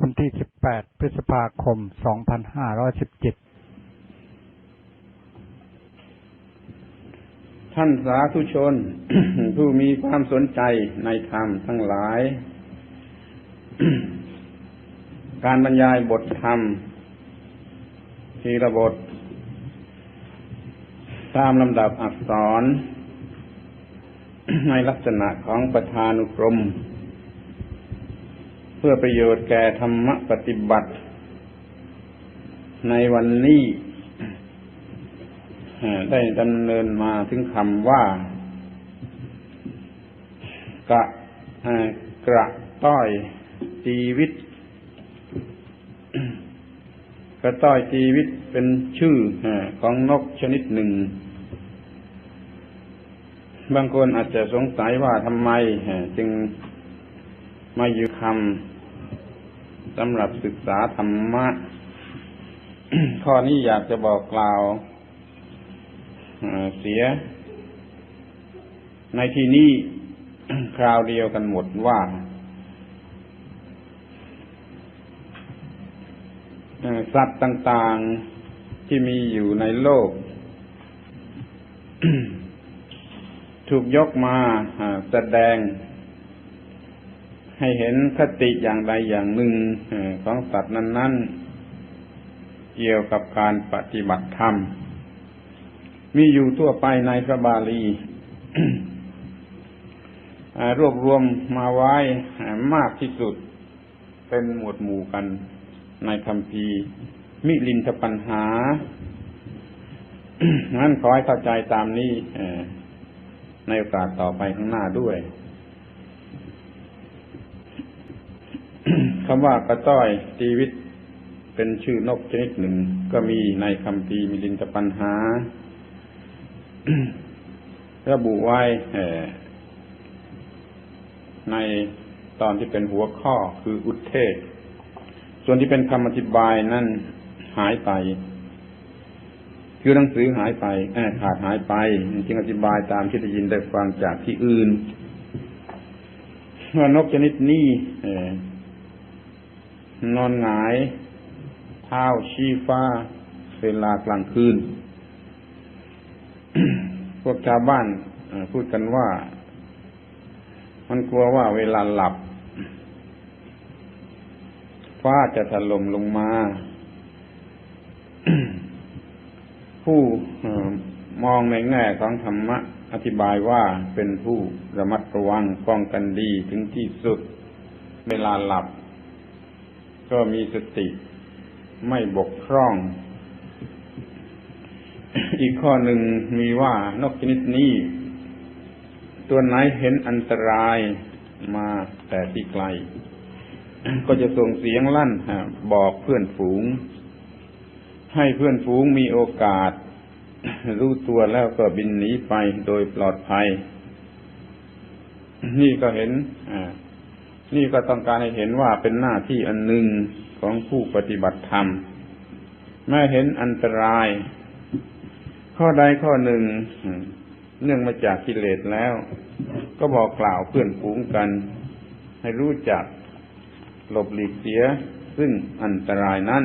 วันที่ 18 พฤษภาคม 2517 ท่านสาธุชน ผู้มีความสนใจในธรรมทั้งหลาย การบรรยายบทธรรม ทีละบท ตามลำดับอักษร ในลักษณะของประธานุกรม พื่อประโยชน์แก่ธรรมปฏิบัติ ในวันนี้ได้ดำเนินมาถึงคำว่ากะกระต้อยชีวิต กระต้อยชีวิตเป็นชื่อของนกชนิดหนึ่ง บางคนอาจจะสงสัยว่าทำไมจึงมาอยู่คำ สำหรับศึกษาธรรมะ ข้อนี้อยากจะบอกกล่าวเสีย ในที่นี้คราวเดียวกันหมดว่าสัตว์ต่างๆที่มีอยู่ในโลก ถูกยกมาแสดง ให้เห็นคติอย่างใดอย่างหนึ่งของสัตว์นั้น ๆ เกี่ยวกับการปฏิบัติธรรม มีอยู่ทั่วไปในพระบาลีรวบรวมมาไว้มากที่สุดเป็นหมวดหมู่กันในคำพีมิลินทปัญหา งั้นขอให้เข้าใจตามนี้ในโอกาสต่อไปข้างหน้าด้วย คำว่ากระต้อยชีวิต เป็นชื่อนกชนิดหนึ่ง ก็มีในคำพีมิลินทปัญหา ระบุไว้ในตอนที่เป็นหัวข้อคืออุทเทศ ส่วนที่เป็นคำอธิบายนั่นหายไป คือหนังสือหายไปขาดหายไป จึงอธิบายตามที่ได้ยินได้ฟังจากที่อื่นว่านกชนิดนี้ นอนหงาย เท้าชี้ฟ้า เวลากลางคืน พวกชาวบ้านพูดกันว่า มันกลัวว่าเวลาหลับ ฟ้าจะถล่มลงมา ผู้มองในแง่ของธรรมะ อธิบายว่าเป็นผู้ระมัดระวังป้องกันดีถึงที่สุด เวลาหลับ ก็มีสติไม่บกพร่อง อีกข้อหนึ่งมีว่านกชนิดนี้ ตัวไหนเห็นอันตรายมาแต่ที่ไกล ก็จะส่งเสียงลั่นบอกเพื่อนฝูง ให้เพื่อนฝูงมีโอกาส รู้ตัวแล้วก็บินหนีไปโดยปลอดภัย นี่ก็เห็น นี่ก็ต้องการให้เห็นว่าเป็นหน้าที่อันหนึ่งของผู้ปฏิบัติธรรมแม้เห็นอันตราย ข้อใดข้อหนึ่งเนื่องมาจากกิเลสแล้ว ก็บอกกล่าวเพื่อนฝูงกัน ให้รู้จักหลบหลีกเสีย ซึ่งอันตรายนั้น